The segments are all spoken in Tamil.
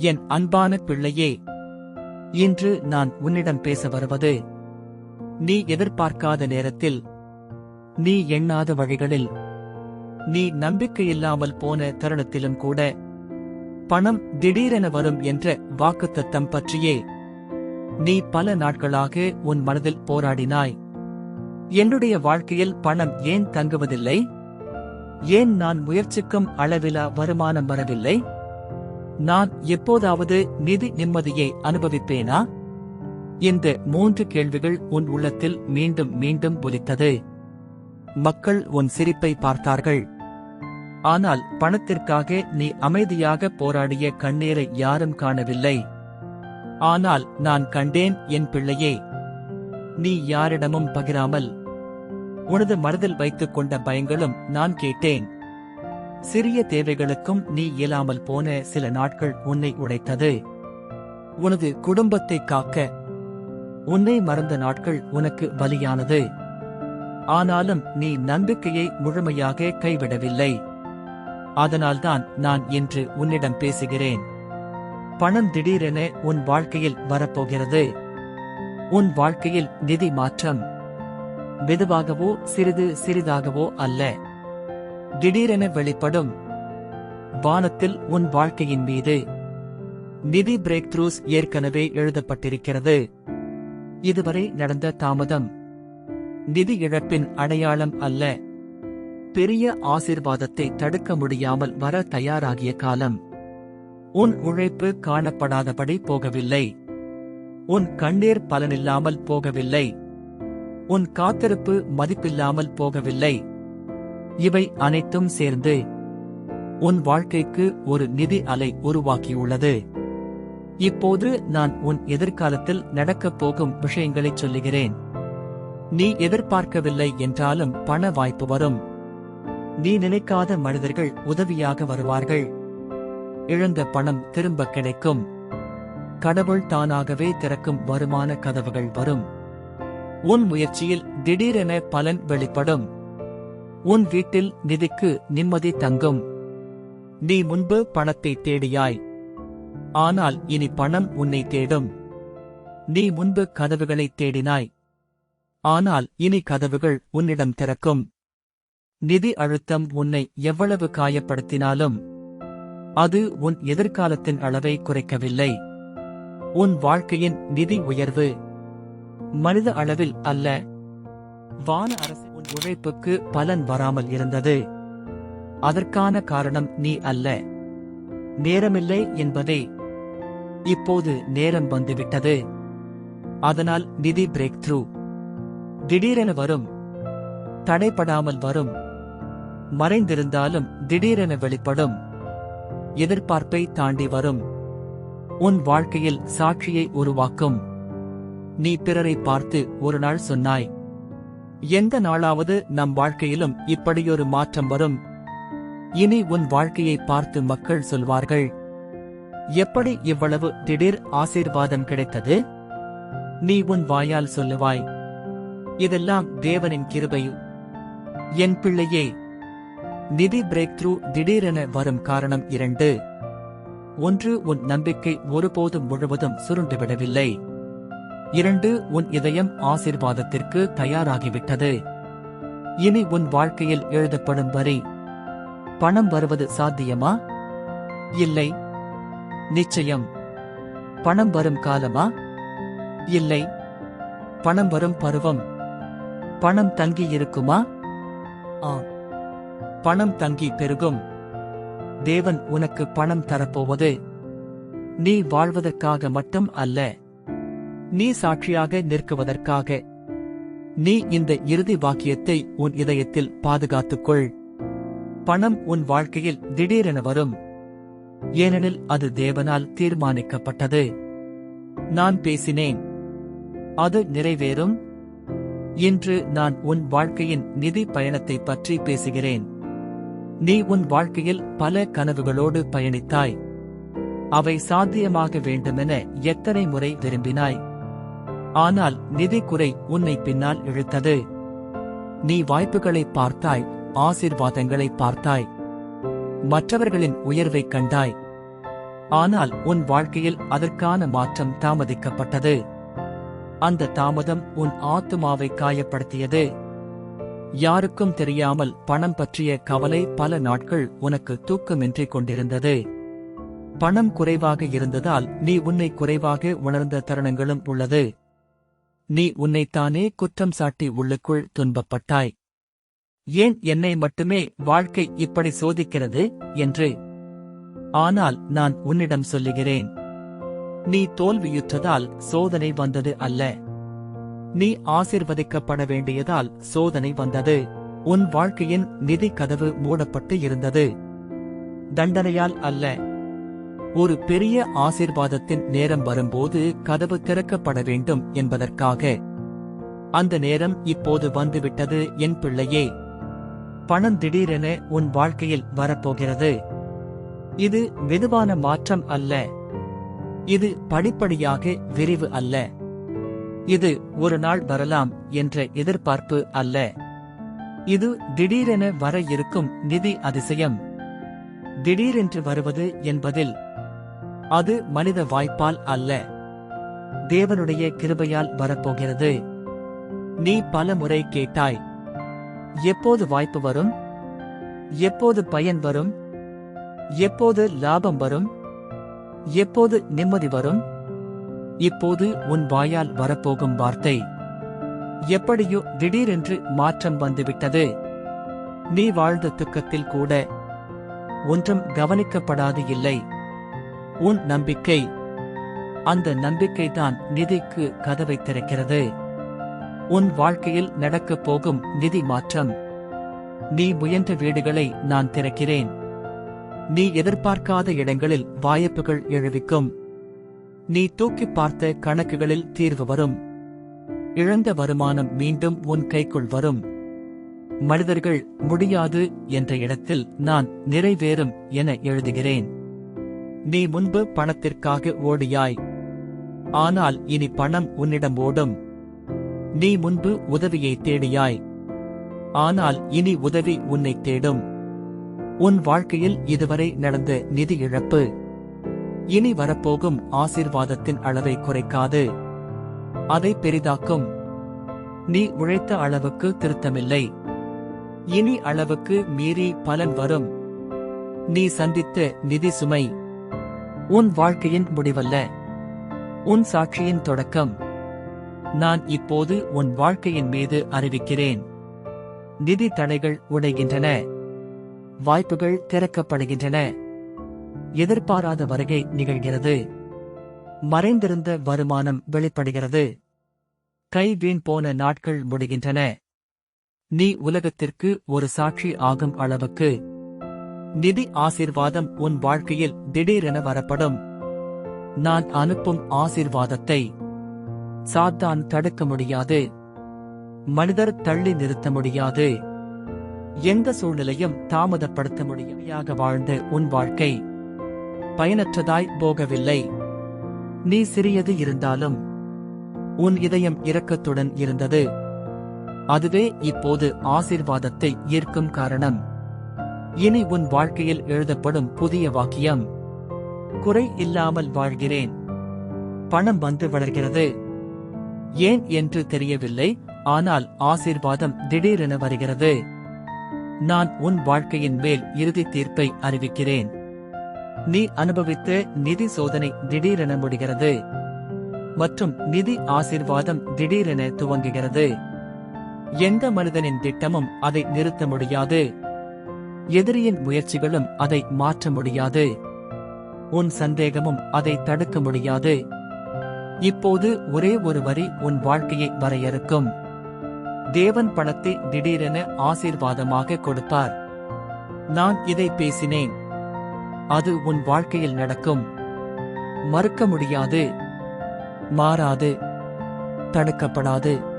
என் அன்பான பிள்ளையே இன்று நான் உன்னிடம் பேச வருவது நீ எதிர்பார்க்காத நேரத்தில் நீ எண்ணாத வழிகளில் நீ நம்பிக்கையில்லாமல் போன தருணத்திலும் கூட பணம் திடீரென வரும் என்ற வாக்குத்தத்தம் பற்றியே நீ பல நாட்களாக உன் மனதில் போராடினாய். என்னுடைய வாழ்க்கையில் பணம் ஏன் தங்குவதில்லை? ஏன் நான் முயற்சிக்கும் அளவிலா வருமானம் வரவில்லை? நான் எப்போதாவது நிதி நிம்மதியை அனுபவிப்பேனா? இந்த மூன்று கேள்விகள் உன் உள்ளத்தில் மீண்டும் மீண்டும் ஒலித்தது. மக்கள் உன் சிரிப்பை பார்த்தார்கள். ஆனால் பணத்திற்காக நீ அமைதியாக போராடிய கண்ணீரை யாரும் காணவில்லை. ஆனால் நான் கண்டேன் என் பிள்ளையே நீ யாரிடமும் பகிராமல் உனது மனதில் வைத்துக் கொண்ட பயங்களும் நான் கேட்டேன். சிறிய தேவைகளுக்கும் நீ இயலாமல் போன சில நாட்கள் உன்னை உடைத்தது. உனது குடும்பத்தை காக்க உன்னை மறந்த நாட்கள் உனக்கு வலியானது ஆனாலும் நீ நம்பிக்கையை முழுமையாக கைவிடவில்லை. அதனால்தான் நான் இன்று உன்னிடம் பேசுகிறேன். பணம் திடீரென உன் வாழ்க்கையில் வரப்போகிறது. உன் வாழ்க்கையில் நிதி மாற்றம். மெதுவாகவோ சிறிது சிறிதாகவோ அல்ல. திடீரென வெளிப்படும். வானத்தில் உன் வாழ்க்கையின் மீது. நிதி பிரேக் த்ரூஸ் ஏற்கனவே எழுதப்பட்டிருக்கிறது. இதுவரை நடந்த தாமதம். நிதி இழப்பின் அடையாளம் அல்ல. பெரிய ஆசிர்வாதத்தை தடுக்க முடியாமல் வர தயாராகிய காலம். உன் உழைப்பு காணப்படாதபடி போகவில்லை. உன் கண்ணீர் பலனில்லாமல் போகவில்லை. உன் காத்திருப்பு மதிப்பில்லாமல் போகவில்லை. இவை அனைத்தும் சேர்ந்து உன் வாழ்க்கைக்கு ஒரு நிதி அலை உருவாக்கியுள்ளது. இப்போது நான் உன் எதிர்காலத்தில் நடக்கப் போகும் விஷயங்களைச் சொல்லுகிறேன். நீ எதிர்பார்க்கவில்லை என்றாலும் பண வாய்ப்பு வரும். நீ நினைக்காத மனிதர்கள் உதவியாக வருவார்கள். இழந்த பணம் திரும்ப கிடைக்கும். கடவுள் தானாகவே திறக்கும் வருமான கதவுகள் வரும். உன் முயற்சியில் திடீரென பலன் வெளிப்படும். உன் வீட்டில் நிதிக்கு நிம்மதி தங்கும். நீ முன்பு பணத்தை தேடியாய். ஆனால் இனி பணம் உன்னை தேடும். நீ முன்பு கதவுகளை தேடினாய். ஆனால் இனி கதவுகள் உன்னிடம் திறக்கும். நிதி அழுத்தம் உன்னை எவ்வளவு காயப்படுத்தினாலும் அது உன் எதிர்காலத்தின் அளவை குறைக்கவில்லை. உன் வாழ்க்கையின் நிதி உயர்வு மனித அளவில் அல்ல. வான அரசு உழைப்புக்கு பலன் வராமல் இருந்தது. அதற்கான காரணம் நீ அல்ல. நேரமில்லை என்பதே. இப்போது நேரம் வந்துவிட்டது. அதனால் நிதி பிரேக் த்ரூ திடீரென வரும். தடைப்படாமல் வரும். மறைந்திருந்தாலும் திடீரென வெளிப்படும். எதிர்பார்ப்பை தாண்டி வரும். உன் வாழ்க்கையில் சாட்சியை உருவாக்கும். நீ பிறரை பார்த்து ஒரு நாள் சொன்னாய். எந்த நாளாவது நம் வாழ்க்கையிலும் இப்படியொரு மாற்றம் வரும். இனி உன் வாழ்க்கையை பார்த்து மக்கள் சொல்வார்கள். எப்படி இவ்வளவு திடீர் ஆசீர்வாதம் கிடைத்தது? நீ உன் வாயால் சொல்லுவாய். இதெல்லாம் தேவனின் கிருபை. என் பிள்ளையே நிதி பிரேக் த்ரூ திடீரென வரும் காரணம் இரண்டு. ஒன்று உன் நம்பிக்கை ஒருபோதும் முழுவதும் சுருண்டுவிடவில்லை. இரண்டு உன் இதயம் ஆசீர்வாதத்திற்கு தயாராகிவிட்டது. இனி உன் வாழ்க்கையில் எழுதப்படும் வரி பணம் வருவது சாத்தியமா? இல்லை. நிச்சயம். பணம் வரும் காலமா? இல்லை. பணம் வரும் பருவம். பணம் தங்கி இருக்குமா? ஆ. பணம் தங்கி பெருகும். தேவன் உனக்கு பணம் தரப்போவது. நீ வாழ்வதற்காக மட்டும் அல்ல. நீ சாட்சியாக நிற்குவதற்காக. நீ இந்த இறுதி வாக்கியத்தை உன் இதயத்தில் பாதுகாத்துக்கொள். பணம் உன் வாழ்க்கையில் திடீரென வரும். ஏனெனில் அது தேவனால் தீர்மானிக்கப்பட்டது. நான் பேசினேன். அது நிறைவேறும். இன்று நான் உன் வாழ்க்கையின் நிதி பயணத்தை பற்றி பேசுகிறேன். நீ உன் வாழ்க்கையில் பல கனவுகளோடு பயணித்தாய். அவை சாத்தியமாக வேண்டுமென எத்தனை முறை விரும்பினாய்? ஆனால் நிதி குறை உன்னை பின்னால் இழுத்தது. நீ வாய்ப்புகளை பார்த்தாய் ஆசிர்வாதங்களை பார்த்தாய். மற்றவர்களின் உயர்வைக் கண்டாய். ஆனால் உன் வாழ்க்கையில் அதற்கான மாற்றம் தாமதிக்கப்பட்டது. அந்த தாமதம் உன் ஆத்துமாவை காயப்படுத்தியது. யாருக்கும் தெரியாமல் பணம் பற்றிய கவலை பல நாட்கள் உனக்கு தூக்கமின்றி கொண்டிருந்தது. பணம் குறைவாக இருந்ததால் நீ உன்னை குறைவாக உணர்ந்த தருணங்களும் உள்ளது. நீ உன்னைத்தானே குற்றம் சாட்டி உள்ளுக்குள் துன்பப்பட்டாய். ஏன் என்னை மட்டுமே வாழ்க்கை இப்படி சோதிக்கிறது? என்று. ஆனால் நான் உன்னிடம் சொல்லுகிறேன். நீ தோல்வியுற்றதால் சோதனை வந்தது அல்ல. நீ ஆசிர்வதிக்கப்பட வேண்டியதால் சோதனை வந்தது. உன் வாழ்க்கையின் நிதி கதவு மூடப்பட்டு இருந்தது. தண்டனையால் அல்ல. ஒரு பெரிய ஆசிர்வாதத்தின் நேரம் வரும்போது கதவு திறக்கப்பட வேண்டும் என்பதற்காக. அந்த நேரம் இப்போது வந்துவிட்டது என் பிள்ளையே பணம் திடீரென உன் வாழ்க்கையில் வரப்போகிறது. இது மெதுவான மாற்றம் அல்ல. இது படிப்படியாக விரிவு அல்ல. இது ஒரு நாள் வரலாம் என்ற எதிர்பார்ப்பு அல்ல. இது திடீரென வர இருக்கும் நிதி அதிசயம். திடீரென்று வருவது என்பதில் அது மனித வாய்ப்பால் அல்ல. தேவனுடைய கிருபையால் வரப்போகிறது. நீ பல முறை கேட்டாய். எப்போது வாய்ப்பு வரும்? எப்போது பயன் வரும்? எப்போது லாபம் வரும்? எப்போது நிம்மதி வரும்? இப்போது உன் வாயால் வரப்போகும் வார்த்தை. எப்படியோ திடீரென்று மாற்றம் வந்துவிட்டது. நீ வாழ்ந்த துக்கத்தில் கூட ஒன்றும் கவனிக்கப்படாது இல்லை. உன் நம்பிக்கை. அந்த நம்பிக்கைதான் நிதிக்கு கதவை திறக்கிறது. உன் வாழ்க்கையில் நடக்கப் போகும் நிதி மாற்றம். நீ முயன்ற வீடுகளை நான் திறக்கிறேன். நீ எதிர்பார்க்காத இடங்களில் வாய்ப்புகள் எழுவிக்கும். நீ தூக்கி பார்த்த கணக்குகளில் தீர்வு வரும். இழந்த வருமானம் மீண்டும் உன் கைக்குள் வரும். மனிதர்கள் முடியாது என்ற இடத்தில் நான் நிறைவேறும் என எழுதுகிறேன். நீ முன்பு பணத்திற்காக ஓடியாய். ஆனால் இனி பணம் உன்னிடம் ஓடும். நீ முன்பு உதவியை தேடியாய். ஆனால் இனி உதவி உன்னை தேடும். உன் வாழ்க்கையில் இதுவரை நடந்த நிதி இழப்பு. இனி வரப்போகும் ஆசீர்வாதத்தின் அளவை குறைக்காது. அதை பெரிதாக்கும். நீ உழைத்த அளவுக்கு திருத்தமில்லை. இனி அளவுக்கு மீறி பலன் வரும். நீ சந்தித்த நிதி சுமை. உன் வாழ்க்கையின் முடிவல்ல. உன் சாட்சியின் தொடக்கம். நான் இப்போது உன் வாழ்க்கையின் மீது அறிவிக்கிறேன். நிதி தடைகள் உடைகின்றன. வாய்ப்புகள் திறக்கப்படுகின்றன. எதிர்பாராத வருகை நிகழ்கிறது. மறைந்திருந்த வருமானம் வெளிப்படுகிறது. கை வீண் போன நாட்கள் முடிகின்றன. நீ உலகத்திற்கு ஒரு சாட்சி ஆகும் அளவுக்கு நிதி ஆசிர்வாதம் உன் வாழ்க்கையில் திடீரென வரப்படும். நான் அனுப்பும் ஆசிர்வாதத்தை. சாத்தான் தடுக்க முடியாது. மனிதர் தள்ளி நிறுத்த முடியாது. எந்த சூழ்நிலையும் தாமதப்படுத்த முடியாத வாழ்ந்த உன் வாழ்க்கை. பயனற்றதாய் போகவில்லை. நீ சிறியது இருந்தாலும் உன் இதயம் இரக்கத்துடன் இருந்தது. அதுவே இப்போது ஆசீர்வாதத்தை ஈர்க்கும் காரணம். இனி உன் வாழ்க்கையில் எழுதப்படும் புதிய வாக்கியம் குறை இல்லாமல் வாழ்கிறேன். பணம் வந்து வளர்கிறது. ஏன் என்று தெரியவில்லை ஆனால் ஆசீர்வாதம் திடீரென வருகிறது. நான் உன் வாழ்க்கையின் மேல் இறுதி தீர்ப்பை அறிவிக்கிறேன். நீ அனுபவித்த நிதி சோதனை திடீரென முடிகிறது. மற்றும் நிதி ஆசீர்வாதம் திடீரென துவங்குகிறது. எந்த மனிதனின் திட்டமும் அதை நிறுத்த முடியாது. எதிரியின் முயற்சிகளும் அதை மாற்ற முடியாது. உன் சந்தேகமும் அதை தடுக்க முடியாது. இப்போது ஒரே ஒரு வரி உன் வாழ்க்கையை வரையறுக்கும். தேவன் பணத்தை திடீரென ஆசீர்வாதமாக கொடுப்பார் நான் இதை பேசினேன். அது உன் வாழ்க்கையில் நடக்கும். மறுக்க முடியாது. மாறாது. தடுக்கப்படாது.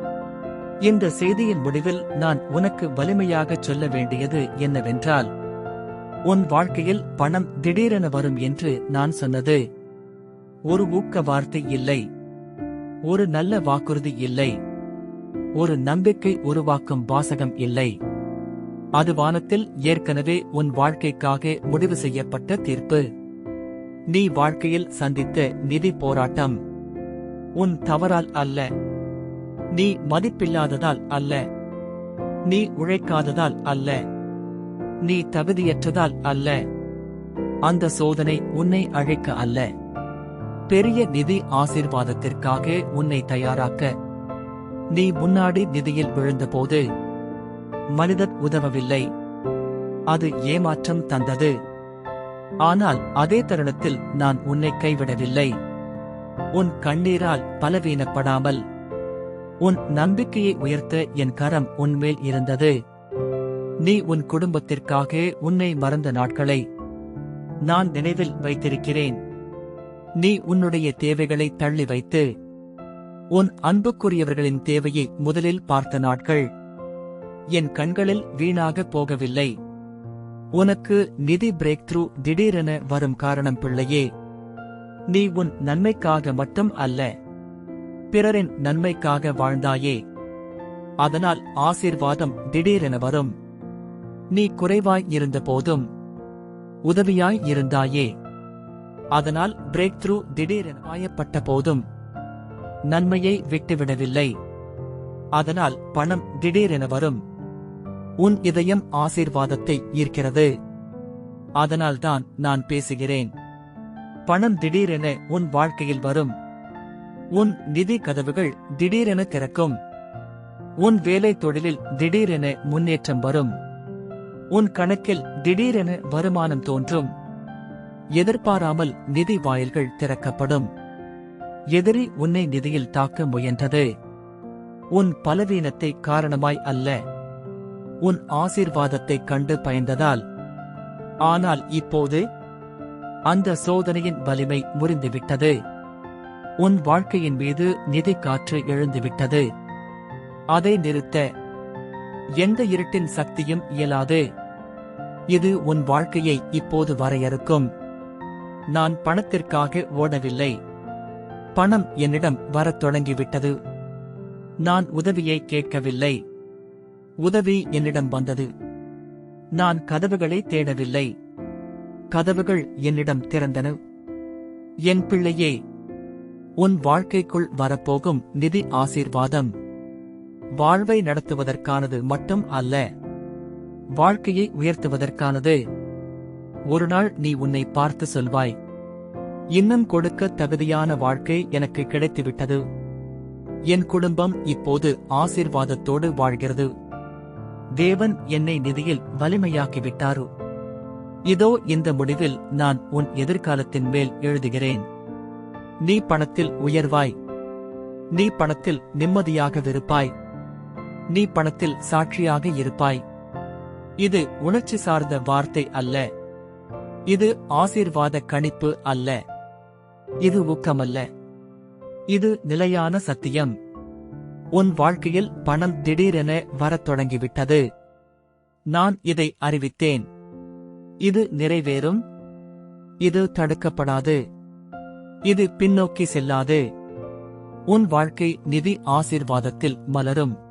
இந்த செய்தியின் முடிவில் நான் உனக்கு வலிமையாகச் சொல்ல வேண்டியது என்னவென்றால் உன் வாழ்க்கையில் பணம் திடீரென வரும் என்று நான் சொன்னது. ஒரு ஊக்க வார்த்தை இல்லை. ஒரு நல்ல வாக்குறுதி இல்லை. ஒரு நம்பிக்கை உருவாக்கும் வாசகம் இல்லை. அது வானத்தில் ஏற்கனவே உன் வாழ்க்கைக்காக முடிவு செய்யப்பட்ட தீர்ப்பு. நீ வாழ்க்கையில் சந்தித்த நிதி போராட்டம். உன் தவறால் அல்ல. நீ மதிப்பில்லாததால் அல்ல. நீ உழைக்காததால் அல்ல. நீ தகுதியற்றதால் அல்ல. அந்த சோதனை உன்னை அழைக்க அல்ல. பெரிய நிதி ஆசீர்வாதத்திற்காக உன்னை தயாராக்க. நீ முன்னாடி நிதியில் விழுந்தபோது மனிதர் உதவவில்லை. அது ஏமாற்றம் தந்தது. ஆனால் அதே தருணத்தில் நான் உன்னை கைவிடவில்லை. உன் கண்ணீரால் பலவீனப்படாமல் உன் நம்பிக்கையை உயர்த்த என் கரம் உன்மேல் இருந்தது. நீ உன் குடும்பத்திற்காக உன்னை மறந்த நாட்களை நான் நினைவில் வைத்திருக்கிறேன். நீ உன்னுடைய தேவைகளை தள்ளி வைத்து உன் அன்புக்குரியவர்களின் தேவையை முதலில் பார்த்த நாட்கள் என் கண்களில் வீணாக போகவில்லை. உனக்கு நிதி பிரேக் த்ரூ திடீரென வரும் காரணம் பிள்ளையே நீ உன் நன்மைக்காக மட்டும் அல்ல. பிறரின் நன்மைக்காக வாழ்ந்தாயே. அதனால் ஆசீர்வாதம் திடீரென வரும். நீ குறைவாய் இருந்த போதும் உதவியாய் இருந்தாயே. அதனால் பிரேக் த்ரூ திடீரென ஆயப்பட்ட போதும் நன்மையை விட்டுவிடவில்லை. அதனால் பணம் திடீரென வரும். உன் இதயம் ஆசீர்வாதத்தை ஈர்க்கிறது. அதனால்தான் நான் பேசுகிறேன். பணம் திடீரென உன் வாழ்க்கையில் வரும். உன் நிதி கதவுகள் திடீரென திறக்கும். உன் வேலை தொழிலில் திடீரென முன்னேற்றம் வரும். உன் கணக்கில் திடீரென வருமானம் தோன்றும். எதிர்பாராமல் நிதி வாயில்கள் திறக்கப்படும். எதிரி உன்னை நிதியில் தாக்க முயன்றது. உன் பலவீனத்தை காரணமாய் அல்ல. உன் ஆசீர்வாதத்தைக் கண்டு பயந்ததால். ஆனால் இப்போது அந்த சோதனையின் வலிமை முறிந்துவிட்டது. உன் வாழ்க்கையின் மீது நிதி காற்று எழுந்துவிட்டது. அதை நிறுத்த. எந்த இருட்டின் சக்தியும் இயலாது. இது உன் வாழ்க்கையை இப்போது வரையறுக்கும். நான் பணத்திற்காக ஓடவில்லை. பணம் என்னிடம் வரத் தொடங்கிவிட்டது. நான் உதவியை கேட்கவில்லை. உதவி என்னிடம் வந்தது. நான் கதவுகளை தேடவில்லை. கதவுகள் என்னிடம் திறந்தன. என் பிள்ளையே உன் வாழ்க்கைக்குள் வரப்போகும் நிதி ஆசீர்வாதம். வாழ்வை நடத்துவதற்கானது மட்டும் அல்ல. வாழ்க்கையை உயர்த்துவதற்கானது. ஒரு நாள் நீ உன்னை பார்த்து சொல்வாய். இன்னும் கொடுக்க தகுதியான வாழ்க்கை எனக்கு கிடைத்துவிட்டது. என் குடும்பம் இப்போது ஆசீர்வாதத்தோடு வாழ்கிறது. தேவன் என்னை நிதியில் வலிமையாக்கிவிட்டாரு. இதோ இந்த முடிவில் நான் உன் எதிர்காலத்தின் மேல் எழுதுகிறேன். நீ பணத்தில் உயர்வாய். நீ பணத்தில் நிம்மதியாகவிருப்பாய் நீ பணத்தில் சாட்சியாக இருப்பாய். இது உணர்ச்சி சார்ந்த வார்த்தை அல்ல. இது ஆசீர்வாத கணிப்பு அல்ல. இது ஊக்கமல்ல. இது நிலையான சத்தியம். உன் வாழ்க்கையில் பணம் திடீரென வரத் தொடங்கிவிட்டது. நான் இதை அறிவித்தேன். இது நிறைவேறும். இது தடுக்கப்படாது. இது பின்னோக்கி செல்லாது. உன் வாழ்க்கை நிதி ஆசீர்வாதத்தில் மலரும்.